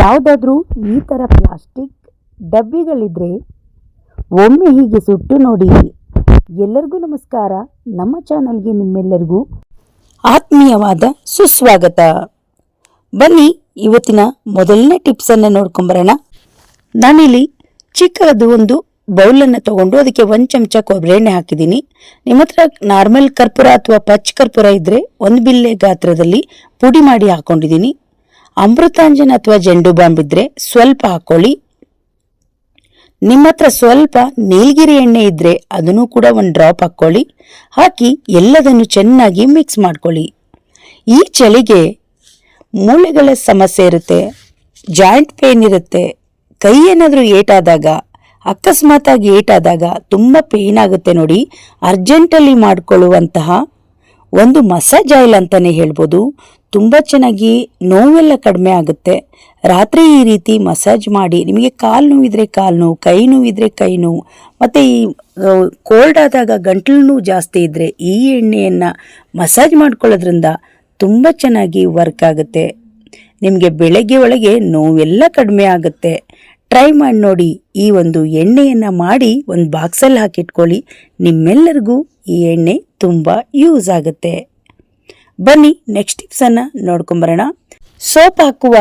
ಯಾವುದಾದ್ರೂ ಈ ಥರ ಪ್ಲಾಸ್ಟಿಕ್ ಡಬ್ಬಿಗಳಿದ್ರೆ ಒಮ್ಮೆ ಹೀಗೆ ಸುಟ್ಟು ನೋಡಿ. ಎಲ್ಲರಿಗೂ ನಮಸ್ಕಾರ. ನಮ್ಮ ಚಾನಲ್ಗೆ ನಿಮ್ಮೆಲ್ಲರಿಗೂ ಆತ್ಮೀಯವಾದ ಸುಸ್ವಾಗತ. ಬನ್ನಿ, ಇವತ್ತಿನ ಮೊದಲನೇ ಟಿಪ್ಸನ್ನು ನೋಡ್ಕೊಂಬರೋಣ ನಾನಿಲ್ಲಿ ಚಿಕ್ಕದು ಒಂದು ಬೌಲನ್ನು ತಗೊಂಡು ಅದಕ್ಕೆ ಒಂದು ಚಮಚ ಕೊಬ್ಬರಿ ಎಣ್ಣೆ ಹಾಕಿದ್ದೀನಿ. ನಿಮ್ಮ ಹತ್ರ ನಾರ್ಮಲ್ ಕರ್ಪೂರ ಅಥವಾ ಪಚ್ ಕರ್ಪೂರ ಇದ್ದರೆ ಒಂದು ಬಿಲ್ಲೆ ಗಾತ್ರದಲ್ಲಿ ಪುಡಿ ಮಾಡಿ ಹಾಕೊಂಡಿದ್ದೀನಿ. ಅಮೃತಾಂಜನ್ ಅಥವಾ ಜೆಂಡು ಬಾಂಬ್ ಇದ್ರೆ ಸ್ವಲ್ಪ ಹಾಕೊಳ್ಳಿ. ನಿಮ್ಮ ಹತ್ರ ಸ್ವಲ್ಪ ನೀಲಗಿರಿ ಎಣ್ಣೆ ಇದ್ರೆ ಅದನ್ನು ಕೂಡ ಒಂದು ಡ್ರಾಪ್ ಹಾಕೊಳ್ಳಿ. ಹಾಕಿ ಎಲ್ಲದನ್ನು ಚೆನ್ನಾಗಿ ಮಿಕ್ಸ್ ಮಾಡ್ಕೊಳ್ಳಿ. ಈ ಚಳಿಗೆ ಮೂಳೆಗಳ ಸಮಸ್ಯೆ ಇರುತ್ತೆ ಜಾಯಿಂಟ್ ಪೇನ್ ಇರುತ್ತೆ, ಕೈ ಏನಾದರೂ ಏಟಾದಾಗ ಅಕಸ್ಮಾತಾಗಿ ಏಟಾದಾಗ ತುಂಬ ಪೇನ್ ಆಗುತ್ತೆ ನೋಡಿ. ಅರ್ಜೆಂಟಲ್ಲಿ ಮಾಡಿಕೊಳ್ಳುವಂತಹ ಒಂದು ಮಸಾಜ್ ಆಯಿಲ್ ಅಂತಲೇ ಹೇಳ್ಬೋದು. ತುಂಬ ಚೆನ್ನಾಗಿ ನೋವೆಲ್ಲ ಕಡಿಮೆ ಆಗುತ್ತೆ. ರಾತ್ರಿ ಈ ರೀತಿ ಮಸಾಜ್ ಮಾಡಿ, ನಿಮಗೆ ಕಾಲು ನೋವಿದ್ರೆ ಕಾಲು ನೋವು, ಕೈ ನೋವಿದ್ರೆ ಕೈ ನೋವು, ಮತ್ತು ಈ ಕೋಲ್ಡ್ ಆದಾಗ ಗಂಟಲು ನೋವು ಜಾಸ್ತಿ ಇದ್ದರೆ ಈ ಎಣ್ಣೆಯನ್ನು ಮಸಾಜ್ ಮಾಡ್ಕೊಳ್ಳೋದ್ರಿಂದ ತುಂಬ ಚೆನ್ನಾಗಿ ವರ್ಕ್ ಆಗುತ್ತೆ. ನಿಮಗೆ ಬೆಳಗ್ಗೆ ಒಳಗೆ ನೋವೆಲ್ಲ ಕಡಿಮೆ ಆಗುತ್ತೆ. ಟ್ರೈ ಮಾಡಿ ನೋಡಿ, ಈ ಒಂದು ಎಣ್ಣೆಯನ್ನು ಮಾಡಿ ಒಂದು ಬಾಕ್ಸಲ್ಲಿ ಹಾಕಿಟ್ಕೊಳ್ಳಿ. ನಿಮ್ಮೆಲ್ಲರಿಗೂ ಈ ಎಣ್ಣೆ ತುಂಬ ಯೂಸ್ ಆಗುತ್ತೆ. ಬನ್ನಿ ನೆಕ್ಸ್ಟ್ ಟಿಪ್ಸನ್ನು ನೋಡ್ಕೊಂಬರೋಣ. ಸೋಪ್ ಹಾಕುವ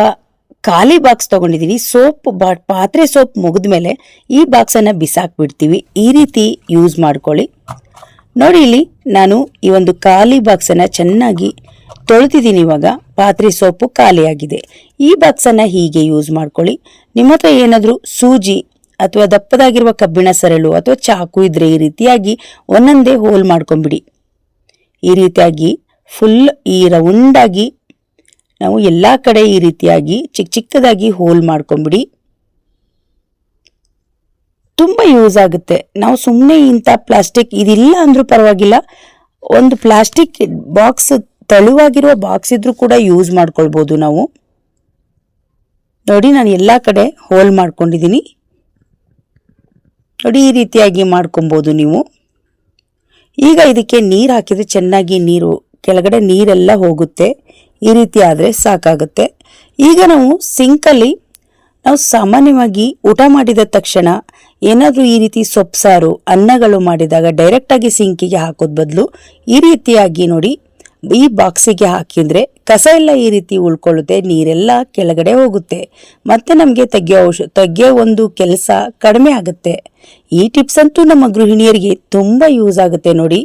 ಖಾಲಿ ಬಾಕ್ಸ್ ತಗೊಂಡಿದ್ದೀನಿ ಸೋಪ್ ಬಾ, ಪಾತ್ರೆ ಸೋಪ್ ಮುಗಿದ ಮೇಲೆ ಈ ಬಾಕ್ಸನ್ನು ಬಿಸಾಕ್ಬಿಡ್ತೀವಿ. ಈ ರೀತಿ ಯೂಸ್ ಮಾಡ್ಕೊಳ್ಳಿ. ನೋಡಿ ಇಲ್ಲಿ ನಾನು ಈ ಒಂದು ಖಾಲಿ ಬಾಕ್ಸನ್ನು ಚೆನ್ನಾಗಿ ತೊಳಿತಿದ್ದೀನಿ ಇವಾಗ. ಪಾತ್ರೆ ಸೋಪು ಖಾಲಿಯಾಗಿದೆ. ಈ ಬಾಕ್ಸನ್ನು ಹೀಗೆ ಯೂಸ್ ಮಾಡ್ಕೊಳ್ಳಿ. ನಿಮ್ಮ ಹತ್ರ ಏನಾದರೂ ಸೂಜಿ ಅಥವಾ ದಪ್ಪದಾಗಿರುವ ಕಬ್ಬಿಣ ಸರಳು ಅಥವಾ ಚಾಕು ಇದ್ರೆ ಈ ರೀತಿಯಾಗಿ ಒಂದೊಂದೇ ಹೋಲ್ ಮಾಡ್ಕೊಂಬಿಡಿ ಈ ರೀತಿಯಾಗಿ ಫುಲ್ ಈ ರೌಂಡಾಗಿ ನಾವು ಎಲ್ಲ ಕಡೆ ಈ ರೀತಿಯಾಗಿ ಚಿಕ್ಕ ಚಿಕ್ಕದಾಗಿ ಹೋಲ್ ಮಾಡ್ಕೊಂಬಿಡಿ ತುಂಬ ಯೂಸ್ ಆಗುತ್ತೆ. ನಾವು ಸುಮ್ಮನೆ ಇಂಥ ಪ್ಲಾಸ್ಟಿಕ್ ಇದಿಲ್ಲ ಅಂದರೂ ಪರವಾಗಿಲ್ಲ. ಒಂದು ಪ್ಲಾಸ್ಟಿಕ್ ಬಾಕ್ಸ್ ತೆಳುವಾಗಿರುವ ಬಾಕ್ಸ್ ಇದ್ರೂ ಕೂಡ ಯೂಸ್ ಮಾಡ್ಕೊಳ್ಬೋದು ನಾವು. ನೋಡಿ ನಾನು ಎಲ್ಲ ಕಡೆ ಹೋಲ್ ಮಾಡ್ಕೊಂಡಿದ್ದೀನಿ. ನೋಡಿ, ಈ ರೀತಿಯಾಗಿ ಮಾಡ್ಕೊಬೋದು ನೀವು. ಈಗ ಇದಕ್ಕೆ ನೀರು ಹಾಕಿದರೆ ಚೆನ್ನಾಗಿ ನೀರು, ಕೆಳಗಡೆ ನೀರೆಲ್ಲ ಹೋಗುತ್ತೆ. ಈ ರೀತಿ ಆದರೆ ಸಾಕಾಗುತ್ತೆ. ಈಗ ನಾವು ಸಿಂಕಲ್ಲಿ ನಾವು ಸಾಮಾನ್ಯವಾಗಿ ಊಟ ಮಾಡಿದ ತಕ್ಷಣ ಏನಾದರೂ ಈ ರೀತಿ ಸೊಪ್ಪು ಸಾರು ಅನ್ನಗಳು ಮಾಡಿದಾಗ ಡೈರೆಕ್ಟಾಗಿ ಸಿಂಕಿಗೆ ಹಾಕೋದ್ ಬದಲು ಈ ರೀತಿಯಾಗಿ ನೋಡಿ ಈ ಬಾಕ್ಸಿಗೆ ಹಾಕಿದ್ರೆ ಕಸ ಎಲ್ಲ ಈ ರೀತಿ ಉಳ್ಕೊಳ್ಳುತ್ತೆ, ನೀರೆಲ್ಲ ಕೆಳಗಡೆ ಹೋಗುತ್ತೆ. ಮತ್ತೆ ನಮಗೆ ತೆಗೆಯೋ ಔಷ, ತೆಗೆಯೋ ಒಂದು ಕೆಲಸ ಕಡಿಮೆ ಆಗುತ್ತೆ. ಈ ಟಿಪ್ಸ್ ಅಂತೂ ನಮ್ಮ ಗೃಹಿಣಿಯರಿಗೆ ತುಂಬ ಯೂಸ್ ಆಗುತ್ತೆ ನೋಡಿ.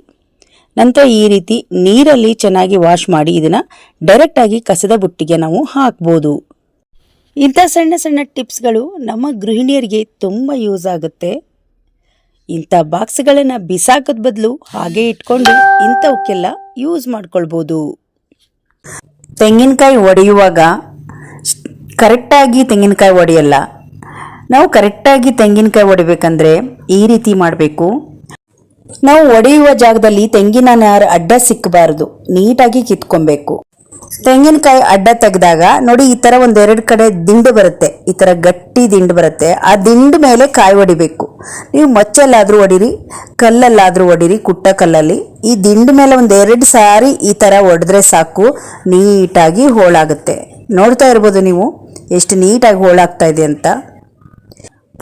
ನಂತರ ಈ ರೀತಿ ನೀರಲ್ಲಿ ಚೆನ್ನಾಗಿ ವಾಶ್ ಮಾಡಿ ಇದನ್ನ ಡೈರೆಕ್ಟ್ ಆಗಿ ಕಸದ ಬುಟ್ಟಿಗೆ ನಾವು ಹಾಕ್ಬೋದು. ಇಂಥ ಸಣ್ಣ ಸಣ್ಣ ಟಿಪ್ಸ್ಗಳು ನಮ್ಮ ಗೃಹಿಣಿಯರಿಗೆ ತುಂಬ ಯೂಸ್ ಆಗುತ್ತೆ. ಇಂಥ ಬಾಕ್ಸ್ಗಳನ್ನು ಬಿಸಾಕೋದ್ ಬದಲು ಹಾಗೆ ಇಟ್ಕೊಂಡು ಇಂಥವಕ್ಕೆಲ್ಲ ಯೂಸ್ ಮಾಡ್ಕೊಳ್ಬೋದು. ತೆಂಗಿನಕಾಯಿ ಒಡೆಯುವಾಗ ಕರೆಕ್ಟಾಗಿ ತೆಂಗಿನಕಾಯಿ ಒಡೆಯಲ್ಲ. ನಾವು ಕರೆಕ್ಟಾಗಿ ತೆಂಗಿನಕಾಯಿ ಒಡಿಬೇಕಂದ್ರೆ ಈ ರೀತಿ ಮಾಡಬೇಕು. ನಾವು ಒಡೆಯುವ ಜಾಗದಲ್ಲಿ ತೆಂಗಿನ ನಾರು ಅಡ್ಡ ಸಿಕ್ಕಬಾರದು. ನೀಟಾಗಿ ಕಿತ್ಕೊಬೇಕು. ತೆಂಗಿನಕಾಯಿ ಅಡ್ಡ ತೆಗೆದಾಗ, ನೋಡಿ ಈ ತರ ಒಂದೆರಡು ಕಡೆ ದಿಂಡು ಬರುತ್ತೆ. ಈ ತರ ಗಟ್ಟಿ ದಿಂಡು ಬರುತ್ತೆ. ಆ ದಿಂಡು ಮೇಲೆ ಕಾಯಿ ಹೊಡಿಬೇಕು ನೀವು ಮೊಚ್ಚಲ್ಲಾದ್ರೂ ಹೊಡಿರಿ ಕಲ್ಲಲ್ಲಾದ್ರೂ ಹೊಡಿರಿ ಕುಟ್ಟ ಕಲ್ಲಲ್ಲಿ. ಈ ದಿಂಡು ಮೇಲೆ ಒಂದೆರಡು ಸಾರಿ ಈ ತರ ಹೊಡೆದ್ರೆ ಸಾಕು. ನೀಟಾಗಿ ಹೋಳಾಗುತ್ತೆ. ನೋಡ್ತಾ ಇರ್ಬೋದು ನೀವು, ಎಷ್ಟು ನೀಟಾಗಿ ಹೋಳಾಗ್ತಾ ಇದೆ ಅಂತ.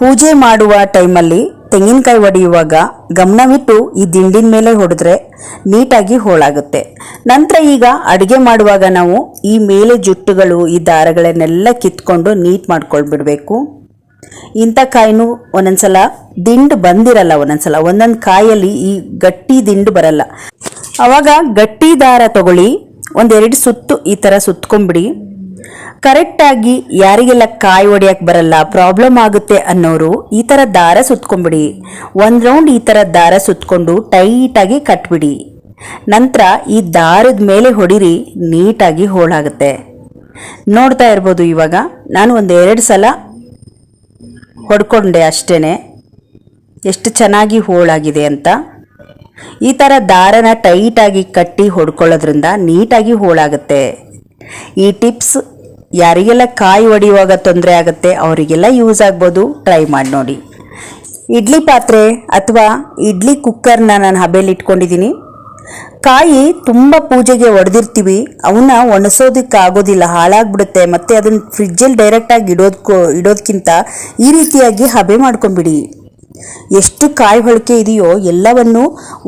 ಪೂಜೆ ಮಾಡುವ ಟೈಮಲ್ಲಿ ತೆಂಗಿನಕಾಯಿ ಒಡೆಯುವಾಗ ಗಮನವಿಟ್ಟು ಈ ದಿಂಡಿನ ಮೇಲೆ ಹೊಡೆದ್ರೆ ನೀಟಾಗಿ ಹೋಳಾಗುತ್ತೆ. ನಂತರ ಈಗ ಅಡುಗೆ ಮಾಡುವಾಗ ನಾವು ಈ ಮೇಲೆ ಜುಟ್ಟುಗಳು, ಈ ದಾರಗಳನ್ನೆಲ್ಲ ಕಿತ್ಕೊಂಡು ನೀಟ್ ಮಾಡ್ಕೊಳ್ಬಿಡ್ಬೇಕು. ಇಂಥ ಕಾಯಿನೂ ಒಂದೊಂದ್ಸಲ ದಿಂಡು ಬಂದಿರಲ್ಲ, ಒಂದೊಂದ್ಸಲ, ಒಂದೊಂದು ಕಾಯಲ್ಲಿ ಈ ಗಟ್ಟಿ ದಿಂಡು ಬರಲ್ಲ. ಅವಾಗ ಗಟ್ಟಿ ದಾರ ತಗೊಳ್ಳಿ, ಒಂದೆರಡು ಸುತ್ತು ಈ ಥರ ಸುತ್ಕೊಂಬಿಡಿ ಕರೆಕ್ಟಾಗಿ ಯಾರಿಗೆಲ್ಲ ಕಾಯಿ ಹೊಡೆಯಕ್ಕೆ ಬರಲ್ಲ ಪ್ರಾಬ್ಲಮ್ ಆಗುತ್ತೆ ಅನ್ನೋರು ಈ ತರ ದಾರ ಸುತ್ಕೊಂಡ್ಬಿಡಿ. ಒಂದು ರೌಂಡ್ ಈ ತರ ದಾರ ಸುತ್ಕೊಂಡು ಟೈಟಾಗಿ ಕಟ್ಬಿಡಿ. ನಂತರ ಈ ದಾರದ ಮೇಲೆ ಹೊಡಿರಿ, ನೀಟಾಗಿ ಹೋಳಾಗುತ್ತೆ. ನೋಡ್ತಾ ಇರ್ಬೋದು ಇವಾಗ, ನಾನು ಒಂದು ಎರಡು ಸಲ ಹೊಡ್ಕೊಂಡೆ ಅಷ್ಟೇ ಎಷ್ಟು ಚೆನ್ನಾಗಿ ಹೋಳಾಗಿದೆ ಅಂತ. ಈ ಥರ ದಾರನ ಟೈಟಾಗಿ ಕಟ್ಟಿ ಹೊಡ್ಕೊಳ್ಳೋದ್ರಿಂದ ನೀಟಾಗಿ ಹೋಳಾಗುತ್ತೆ. ಈ ಟಿಪ್ಸ್ ಯಾರಿಗೆಲ್ಲ ಕಾಯಿ ಒಡೆಯುವಾಗ ತೊಂದರೆ ಆಗುತ್ತೆ, ಅವರಿಗೆಲ್ಲ ಯೂಸ್ ಆಗ್ಬೋದು. ಟ್ರೈ ಮಾಡಿ ನೋಡಿ. ಇಡ್ಲಿ ಪಾತ್ರೆ ಅಥವಾ ಇಡ್ಲಿ ಕುಕ್ಕರ್ನ ನಾನು ಹಬೆಯಲ್ಲಿ ಇಟ್ಕೊಂಡಿದ್ದೀನಿ. ಕಾಯಿ ತುಂಬ ಪೂಜೆಗೆ ಒಡೆದಿರ್ತೀವಿ ಅವನ್ನ ಒಣಸೋದಕ್ಕೆ ಆಗೋದಿಲ್ಲ, ಹಾಳಾಗ್ಬಿಡುತ್ತೆ. ಮತ್ತು ಅದನ್ನು ಫ್ರಿಜ್ಜಲ್ಲಿ ಡೈರೆಕ್ಟಾಗಿ ಇಡೋದಕ್ಕೂ ಇಡೋದಕ್ಕಿಂತ ಈ ರೀತಿಯಾಗಿ ಹಬೆ ಮಾಡ್ಕೊಂಬಿಡಿ ಎಷ್ಟು ಕಾಯಿ ಹೊಳಕೆ ಇದೆಯೋ ಎಲ್ಲವನ್ನು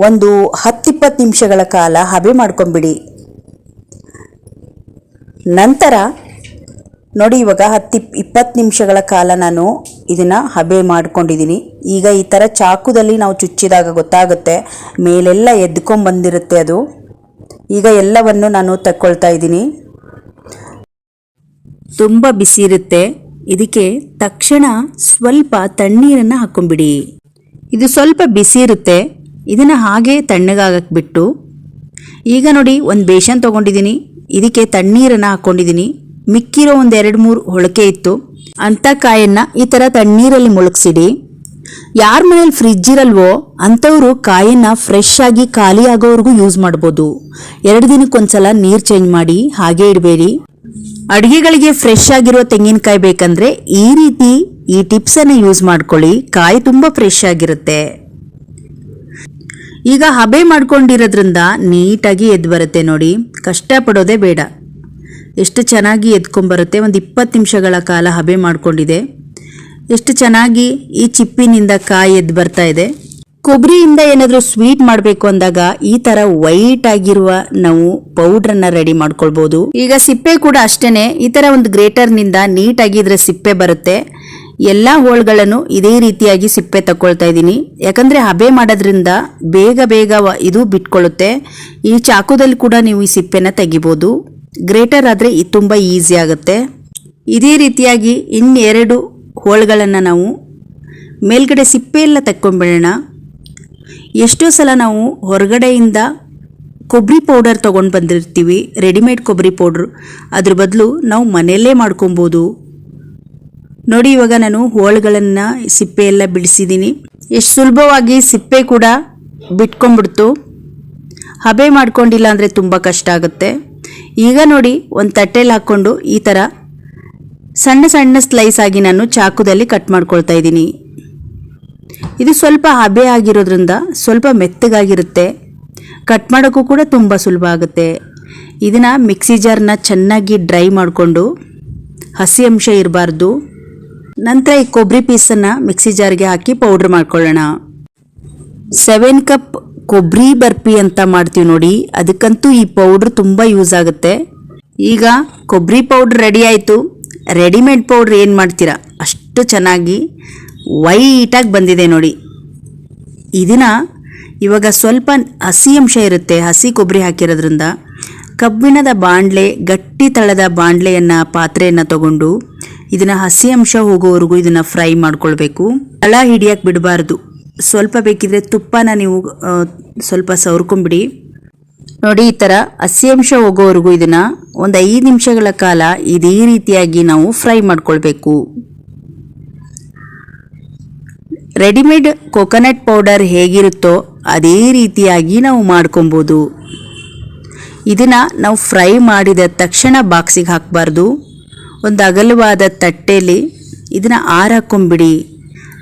ಒಂದು ಹತ್ತಿಪ್ಪತ್ತು ನಿಮಿಷಗಳ ಕಾಲ ಹಬೆ ಮಾಡ್ಕೊಂಬಿಡಿ ನಂತರ ನೋಡಿ, ಇವಾಗ ಹತ್ತು ಇಪ್ಪತ್ತು ನಿಮಿಷಗಳ ಕಾಲ ನಾನು ಇದನ್ನು ಹಬೆ ಮಾಡ್ಕೊಂಡಿದ್ದೀನಿ ಈಗ ಈ ಥರ ಚಾಕುದಲ್ಲಿ ನಾವು ಚುಚ್ಚಿದಾಗ ಗೊತ್ತಾಗುತ್ತೆ. ಮೇಲೆಲ್ಲ ಎದ್ಕೊಂಬಂದಿರುತ್ತೆ ಅದು. ಈಗ ಎಲ್ಲವನ್ನು ನಾನು ತಕ್ಕೊಳ್ತಾ ಇದ್ದೀನಿ. ತುಂಬ ಬಿಸಿ ಇರುತ್ತೆ. ಇದಕ್ಕೆ ತಕ್ಷಣ ಸ್ವಲ್ಪ ತಣ್ಣೀರನ್ನು ಹಾಕೊಂಬಿಡಿ ಇದು ಸ್ವಲ್ಪ ಬಿಸಿ ಇರುತ್ತೆ. ಇದನ್ನು ಹಾಗೆ ತಣ್ಣಗಾಗಕ್ಕೆ ಬಿಟ್ಟು. ಈಗ ನೋಡಿ, ಒಂದು ಬೇಷನ್ ತೊಗೊಂಡಿದ್ದೀನಿ ಇದಕ್ಕೆ ತಣ್ಣೀರನ್ನು ಹಾಕ್ಕೊಂಡಿದ್ದೀನಿ ಮಿಕ್ಕಿರೋ ಒಂದು ಎರಡು ಮೂರು ಹೊಳಕೆ ಇತ್ತು. ಅಂಥ ಕಾಯನ್ನು ಈ ಥರ ತಣ್ಣೀರಲ್ಲಿ ಮುಳುಗಿಸಿಡಿ. ಯಾರ ಮನೇಲಿ ಫ್ರಿಜ್ ಇರಲ್ವೋ ಅಂಥವರು ಕಾಯನ್ನು ಫ್ರೆಶ್ ಆಗಿ ಖಾಲಿ ಆಗೋವರೆಗೂ ಯೂಸ್ ಮಾಡ್ಬೋದು. ಎರಡು ದಿನಕ್ಕೊಂದ್ಸಲ ನೀರು ಚೇಂಜ್ ಮಾಡಿ ಹಾಗೆ ಇಡಬೇಡಿ. ಅಡುಗೆಗಳಿಗೆ ಫ್ರೆಶ್ ಆಗಿರೋ ತೆಂಗಿನಕಾಯಿ ಬೇಕಂದ್ರೆ ಈ ರೀತಿ ಈ ಟಿಪ್ಸನ್ನು ಯೂಸ್ ಮಾಡ್ಕೊಳ್ಳಿ. ಕಾಯಿ ತುಂಬ ಫ್ರೆಶ್ ಆಗಿರುತ್ತೆ. ಈಗ ಹಬೆ ಮಾಡ್ಕೊಂಡಿರೋದ್ರಿಂದ ನೀಟಾಗಿ ಎದ್ದು ಬರುತ್ತೆ ನೋಡಿ. ಕಷ್ಟಪಡೋದೇ ಬೇಡ. ಎಷ್ಟು ಚೆನ್ನಾಗಿ ಎದ್ಕೊಂಬರುತ್ತೆ ಒಂದು ಇಪ್ಪತ್ತು ನಿಮಿಷಗಳ ಕಾಲ ಹಬೆ ಮಾಡಿಕೊಂಡಿದೆ. ಎಷ್ಟು ಚೆನ್ನಾಗಿ ಈ ಚಿಪ್ಪಿನಿಂದ ಕಾಯಿ ಎದ್ದು ಬರ್ತಾ ಇದೆ. ಕೊಬ್ಬರಿಯಿಂದ ಏನಾದರೂ ಸ್ವೀಟ್ ಮಾಡಬೇಕು ಅಂದಾಗ ಈ ಥರ ವೈಟ್ ಆಗಿರುವ ನಾವು ಪೌಡ್ರನ್ನ ರೆಡಿ ಮಾಡ್ಕೊಳ್ಬೋದು. ಈಗ ಸಿಪ್ಪೆ ಕೂಡ ಅಷ್ಟೇನೆ, ಈ ಥರ ಒಂದು ಗ್ರೇಟರ್ನಿಂದ ನೀಟಾಗಿ ಇದರ ಸಿಪ್ಪೆ ಬರುತ್ತೆ. ಎಲ್ಲ ಹೋಳ್ಗಳನ್ನು ಇದೇ ರೀತಿಯಾಗಿ ಸಿಪ್ಪೆ ತಗೊಳ್ತಾ ಇದ್ದೀನಿ. ಯಾಕಂದರೆ ಹಬೆ ಮಾಡೋದ್ರಿಂದ ಬೇಗ ಬೇಗ ಇದು ಬಿಟ್ಕೊಳ್ಳುತ್ತೆ ಈ ಚಾಕುದಲ್ಲಿ ಕೂಡ ನೀವು ಈ ಸಿಪ್ಪೆನ ತೆಗಿಬೋದು. ಗ್ರೇಟರ್ ಆದರೆ ತುಂಬ ಈಸಿ ಆಗುತ್ತೆ. ಇದೇ ರೀತಿಯಾಗಿ ಇನ್ನೆರಡು ಹೋಳ್ಗಳನ್ನು ನಾವು ಮೇಲ್ಗಡೆ ಸಿಪ್ಪೆ ಎಲ್ಲ ಎಷ್ಟೋ ಸಲ ನಾವು ಹೊರಗಡೆಯಿಂದ ಕೊಬ್ಬರಿ ಪೌಡರ್ ತೊಗೊಂಡು ಬಂದಿರ್ತೀವಿ, ರೆಡಿಮೇಡ್ ಕೊಬ್ಬರಿ ಪೌಡ್ರ್. ಅದ್ರ ಬದಲು ನಾವು ಮನೆಯಲ್ಲೇ ಮಾಡ್ಕೊಬೋದು. ನೋಡಿ, ಇವಾಗ ನಾನು ಹೋಳುಗಳನ್ನು ಸಿಪ್ಪೆ ಎಲ್ಲ ಬಿಡಿಸಿದ್ದೀನಿ. ಎಷ್ಟು ಸುಲಭವಾಗಿ ಸಿಪ್ಪೆ ಕೂಡ ಬಿಟ್ಕೊಂಡ್ಬಿಡ್ತು. ಹಬೆ ಮಾಡ್ಕೊಂಡಿಲ್ಲ ಅಂದರೆ ತುಂಬ ಕಷ್ಟ ಆಗುತ್ತೆ. ಈಗ ನೋಡಿ ಒಂದು ತಟ್ಟೆಲಿ ಹಾಕ್ಕೊಂಡು ಈ ಥರ ಸಣ್ಣ ಸಣ್ಣ ಸ್ಲೈಸ್ ಆಗಿ ನಾನು ಚಾಕುದಲ್ಲಿ ಕಟ್ ಮಾಡ್ಕೊಳ್ತಾ ಇದ್ದೀನಿ. ಇದು ಸ್ವಲ್ಪ ಹಬೆ ಆಗಿರೋದ್ರಿಂದ ಸ್ವಲ್ಪ ಮೆತ್ತಗಾಗಿರುತ್ತೆ. ಕಟ್ ಮಾಡೋಕ್ಕೂ ಕೂಡ ತುಂಬ ಸುಲಭ ಆಗುತ್ತೆ. ಇದನ್ನು ಮಿಕ್ಸಿ ಜಾರ್ನ ಚೆನ್ನಾಗಿ ಡ್ರೈ ಮಾಡಿಕೊಂಡು ಹಸಿ ಅಂಶ ಇರಬಾರ್ದು. ನಂತರ ಈ ಕೊಬ್ಬರಿ ಪೀಸನ್ನು ಮಿಕ್ಸಿ ಜಾರ್ಗೆ ಹಾಕಿ ಪೌಡ್ರ್ ಮಾಡ್ಕೊಳ್ಳೋಣ. ಸೆವೆನ್ ಕಪ್ ಕೊಬ್ಬರಿ ಬರ್ಫಿ ಅಂತ ಮಾಡ್ತೀವಿ ನೋಡಿ. ಅದಕ್ಕಂತೂ ಈ ಪೌಡ್ರ್ ತುಂಬ ಯೂಸ್ ಆಗುತ್ತೆ. ಈಗ ಕೊಬ್ಬರಿ ಪೌಡ್ರ್ ರೆಡಿ ಆಯಿತು. ರೆಡಿಮೇಡ್ ಪೌಡ್ರ್ ಏನು ಮಾಡ್ತೀರಾ? ಅಷ್ಟು ಚೆನ್ನಾಗಿ ವೈಟಾಗಿ ಬಂದಿದೆ ನೋಡಿ. ಇದನ್ನು ಇವಾಗ ಸ್ವಲ್ಪ ಹಸಿ ಅಂಶ ಇರುತ್ತೆ, ಹಸಿ ಕೊಬ್ಬರಿ ಹಾಕಿರೋದ್ರಿಂದ. ಕಬ್ಬಿಣದ ಬಾಣಲೆ ಗಟ್ಟಿ ತಳದ ಬಾಣಲೆಯನ್ನು ಪಾತ್ರೆಯನ್ನು ತಗೊಂಡು ಇದನ್ನು ಹಸಿ ಅಂಶ ಹೋಗೋವರೆಗೂ ಇದನ್ನು ಫ್ರೈ ಮಾಡ್ಕೊಳ್ಬೇಕು. ತಳ ಹಿಡಿಯಕ್ಕೆ ಬಿಡಬಾರ್ದು. ಸ್ವಲ್ಪ ಬೇಕಿದ್ರೆ ತುಪ್ಪನ ನೀವು ಸ್ವಲ್ಪ ಸವರ್ಕೊಂಬಿಡಿ ನೋಡಿ, ಈ ಥರ ಹಸಿ ಅಂಶ ಹೋಗೋವರೆಗೂ ಇದನ್ನು ಒಂದು ಐದು ನಿಮಿಷಗಳ ಕಾಲ ಇದೇ ರೀತಿಯಾಗಿ ನಾವು ಫ್ರೈ ಮಾಡ್ಕೊಳ್ಬೇಕು. ರೆಡಿಮೇಡ್ ಕೊಕೊನಟ್ ಪೌಡರ್ ಹೇಗಿರುತ್ತೋ ಅದೇ ರೀತಿಯಾಗಿ ನಾವು ಮಾಡ್ಕೊಬೋದು ಇದನ್ನು ನಾವು ಫ್ರೈ ಮಾಡಿದ ತಕ್ಷಣ ಬಾಕ್ಸಿಗೆ ಹಾಕಬಾರ್ದು. ಒಂದು ಅಗಲವಾದ ತಟ್ಟೆಯಲ್ಲಿ ಇದನ್ನು ಆರಾಕೊಂಬಿಡಿ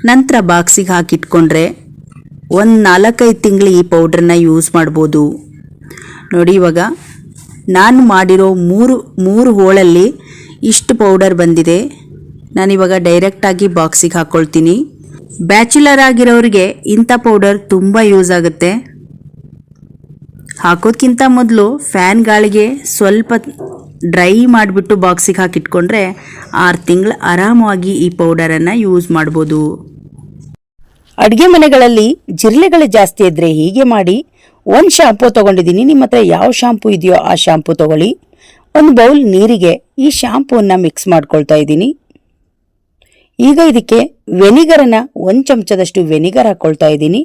ನಂತರ ಬಾಕ್ಸಿಗೆ ಹಾಕಿಟ್ಕೊಂಡ್ರೆ ಒಂದು ನಾಲ್ಕೈದು ತಿಂಗಳು ಈ ಪೌಡ್ರನ್ನ ಯೂಸ್ ಮಾಡ್ಬೋದು. ನೋಡಿ ಇವಾಗ ನಾನು ಮಾಡಿರೋ ಮೂರು ಮೂರು ಹೋಳಲ್ಲಿ ಇಷ್ಟು ಪೌಡರ್ ಬಂದಿದೆ. ನಾನಿವಾಗ ಡೈರೆಕ್ಟಾಗಿ ಬಾಕ್ಸಿಗೆ ಹಾಕ್ಕೊಳ್ತೀನಿ ಬ್ಯಾಚುಲರ್ ಆಗಿರೋರಿಗೆ ಇಂಥ ಪೌಡರ್ ತುಂಬ ಯೂಸ್ ಆಗುತ್ತೆ. ಹಾಕೋದ್ಕಿಂತ ಮೊದಲು ಫ್ಯಾನ್ ಗಾಳಿಗೆ ಸ್ವಲ್ಪ ಡ್ರೈ ಮಾಡಿಬಿಟ್ಟು ಬಾಕ್ಸಿಗೆ ಹಾಕಿಟ್ಕೊಂಡ್ರೆ ಆರು ತಿಂಗಳು ಆರಾಮವಾಗಿ ಈ ಪೌಡರನ್ನು ಯೂಸ್ ಮಾಡ್ಬೋದು. ಅಡುಗೆ ಮನೆಗಳಲ್ಲಿ ಜಿರಲೆಗಳು ಜಾಸ್ತಿ ಇದ್ರೆ ಹೀಗೆ ಮಾಡಿ ಒಂದು ಶಾಂಪೂ ತಗೊಂಡಿದ್ದೀನಿ, ನಿಮ್ಮ ಹತ್ರ ಯಾವ ಶಾಂಪೂ ಇದೆಯೋ ಆ ಶಾಂಪೂ ತಗೊಳ್ಳಿ. ಒಂದು ಬೌಲ್ ನೀರಿಗೆ ಈ ಶಾಂಪೂನ ಮಿಕ್ಸ್ ಮಾಡ್ಕೊಳ್ತಾ ಇದ್ದೀನಿ. ಈಗ ಇದಕ್ಕೆ ವೆನಿಗರನ್ನ ಒಂದು ಚಮಚದಷ್ಟು ವೆನಿಗರ್ ಹಾಕ್ಕೊಳ್ತಾ ಇದ್ದೀನಿ.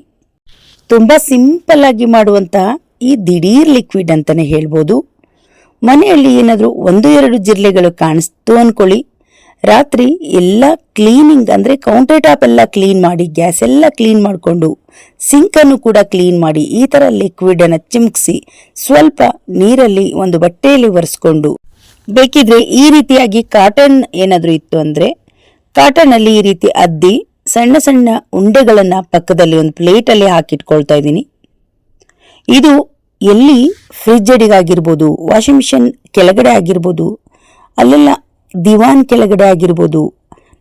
ತುಂಬ ಸಿಂಪಲ್ ಆಗಿ ಮಾಡುವಂತಹ ಈ ದಿಢೀರ್ ಲಿಕ್ವಿಡ್ ಅಂತಲೇ ಹೇಳ್ಬೋದು. ಮನೆಯಲ್ಲಿ ಏನಾದರೂ ಒಂದು ಎರಡು ಜಿರಲೆಗಳು ಕಾಣಿಸ್ತು ಅನ್ಕೊಳ್ಳಿ. ರಾತ್ರಿ ಎಲ್ಲ ಕ್ಲೀನಿಂಗ್ ಅಂದರೆ ಕೌಂಟರ್ ಟಾಪ್ ಎಲ್ಲ ಕ್ಲೀನ್ ಮಾಡಿ ಗ್ಯಾಸ್ ಎಲ್ಲ ಕ್ಲೀನ್ ಮಾಡಿಕೊಂಡು ಸಿಂಕನ್ನು ಕೂಡ ಕ್ಲೀನ್ ಮಾಡಿ, ಈ ಥರ ಲಿಕ್ವಿಡನ್ನು ಚಿಮುಕ್ಸಿ, ಸ್ವಲ್ಪ ನೀರಲ್ಲಿ ಒಂದು ಬಟ್ಟೆಯಲ್ಲಿ ಒರೆಸ್ಕೊಂಡು, ಬೇಕಿದ್ರೆ ಈ ರೀತಿಯಾಗಿ ಕಾಟನ್ ಏನಾದರೂ ಇತ್ತು ಅಂದರೆ ಕಾಟನಲ್ಲಿ ಈ ರೀತಿ ಅದ್ದಿ, ಸಣ್ಣ ಸಣ್ಣ ಉಂಡೆಗಳನ್ನು ಪಕ್ಕದಲ್ಲಿ ಒಂದು ಪ್ಲೇಟಲ್ಲಿ ಹಾಕಿಟ್ಕೊಳ್ತಾ ಇದ್ದೀನಿ. ಇದು ಎಲ್ಲಿ ಫ್ರಿಜ್ ಅಡಿಗಾಗಿರ್ಬೋದು ವಾಷಿಂಗ್ ಮಿಷಿನ್ ಕೆಳಗಡೆ ಆಗಿರ್ಬೋದು, ಅಲ್ಲೆಲ್ಲ ದಿವಾನ್ ಕೆಳಗಡೆ ಆಗಿರ್ಬೋದು.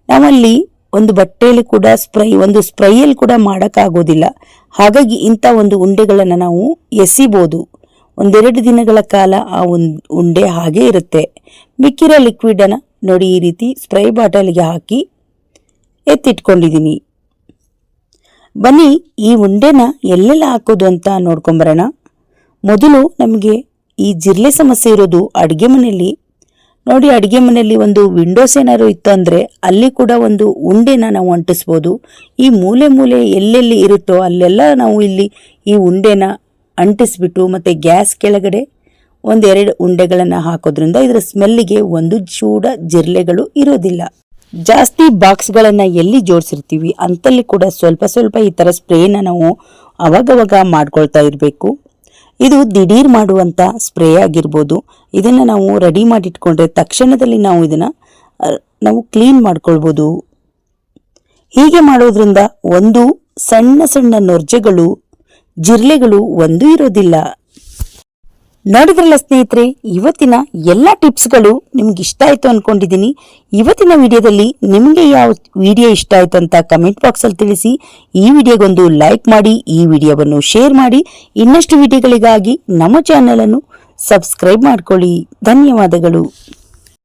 ನಾವಲ್ಲಿ ಒಂದು ಬಟ್ಟೆಯಲ್ಲಿ ಕೂಡ ಸ್ಪ್ರೈ, ಒಂದು ಸ್ಪ್ರೈಯಲ್ಲಿ ಕೂಡ ಮಾಡೋಕ್ಕಾಗೋದಿಲ್ಲ. ಹಾಗಾಗಿ ಇಂಥ ಒಂದು ಉಂಡೆಗಳನ್ನು ನಾವು ಎಸಿಬೋದು. ಒಂದೆರಡು ದಿನಗಳ ಕಾಲ ಆ ಒಂದು ಉಂಡೆ ಹಾಗೆ ಇರುತ್ತೆ. ಮಿಕ್ಕಿರೋ ಲಿಕ್ವಿಡನ್ನು ನೋಡಿ ಈ ರೀತಿ ಸ್ಪ್ರೈ ಬಾಟಲಿಗೆ ಹಾಕಿ ಎತ್ತಿಟ್ಕೊಂಡಿದ್ದೀನಿ ಬನ್ನಿ, ಈ ಉಂಡೆನ ಎಲ್ಲೆಲ್ಲ ಹಾಕೋದು ಅಂತ ನೋಡ್ಕೊಂಬರೋಣ. ಮೊದಲು ನಮಗೆ ಈ ಜಿರ್ಲೆ ಸಮಸ್ಯೆ ಇರೋದು ಅಡುಗೆ ಮನೆಯಲ್ಲಿ. ನೋಡಿ, ಅಡುಗೆ ಮನೆಯಲ್ಲಿ ಒಂದು ವಿಂಡೋಸ್ ಏನಾದ್ರು ಇತ್ತು ಅಂದರೆ ಅಲ್ಲಿ ಕೂಡ ಒಂದು ಉಂಡೆನ ನಾವು ಅಂಟಿಸ್ಬೋದು. ಈ ಮೂಲೆ ಮೂಲೆ ಎಲ್ಲೆಲ್ಲಿ ಇರುತ್ತೋ ಅಲ್ಲೆಲ್ಲ ನಾವು ಇಲ್ಲಿ ಈ ಉಂಡೆನ ಅಂಟಿಸ್ಬಿಟ್ಟು ಮತ್ತು ಗ್ಯಾಸ್ ಕೆಳಗಡೆ ಒಂದೆರಡು ಉಂಡೆಗಳನ್ನು ಹಾಕೋದ್ರಿಂದ ಇದರ ಸ್ಮೆಲ್ಲಿಗೆ ಒಂದು ಚೂಡ ಜಿರ್ಲೆಗಳು ಇರೋದಿಲ್ಲ. ಜಾಸ್ತಿ ಬಾಕ್ಸ್ಗಳನ್ನು ಎಲ್ಲಿ ಜೋಡಿಸಿರ್ತೀವಿ ಅಂತಲ್ಲಿ ಕೂಡ ಸ್ವಲ್ಪ ಸ್ವಲ್ಪ ಈ ಥರ ಸ್ಪ್ರೇನ ನಾವು ಅವಾಗವಾಗ ಮಾಡ್ಕೊಳ್ತಾ ಇರಬೇಕು. ಇದು ದಿಢೀರ್ ಮಾಡುವಂಥ ಸ್ಪ್ರೇ ಆಗಿರ್ಬೋದು. ಇದನ್ನು ನಾವು ರೆಡಿ ಮಾಡಿಟ್ಕೊಂಡ್ರೆ ತಕ್ಷಣದಲ್ಲಿ ನಾವು ಇದನ್ನು ನಾವು ಕ್ಲೀನ್ ಮಾಡ್ಕೊಳ್ಬೋದು. ಹೀಗೆ ಮಾಡೋದ್ರಿಂದ ಒಂದು ಸಣ್ಣ ಸಣ್ಣ ನೊರ್ಜೆಗಳು, ಜಿರ್ಲೆಗಳು ಒಂದು ಇರೋದಿಲ್ಲ. ನೋಡಿದ್ರಲ್ಲ ಸ್ನೇಹಿತರೆ, ಇವತ್ತಿನ ಎಲ್ಲ ಟಿಪ್ಸ್ಗಳು ನಿಮ್ಗೆ ಇಷ್ಟ ಆಯಿತು ಅಂದ್ಕೊಂಡಿದ್ದೀನಿ ಇವತ್ತಿನ ವಿಡಿಯೋದಲ್ಲಿ ನಿಮಗೆ ಯಾವ ವಿಡಿಯೋ ಇಷ್ಟ ಆಯ್ತು ಅಂತ ಕಮೆಂಟ್ ಬಾಕ್ಸಲ್ಲಿ ತಿಳಿಸಿ. ಈ ವಿಡಿಯೋಗೊಂದು ಲೈಕ್ ಮಾಡಿ, ಈ ವಿಡಿಯೋವನ್ನು ಶೇರ್ ಮಾಡಿ. ಇನ್ನಷ್ಟು ವಿಡಿಯೋಗಳಿಗಾಗಿ ನಮ್ಮ ಚಾನಲನ್ನು ಸಬ್ಸ್ಕ್ರೈಬ್ ಮಾಡ್ಕೊಳ್ಳಿ. ಧನ್ಯವಾದಗಳು.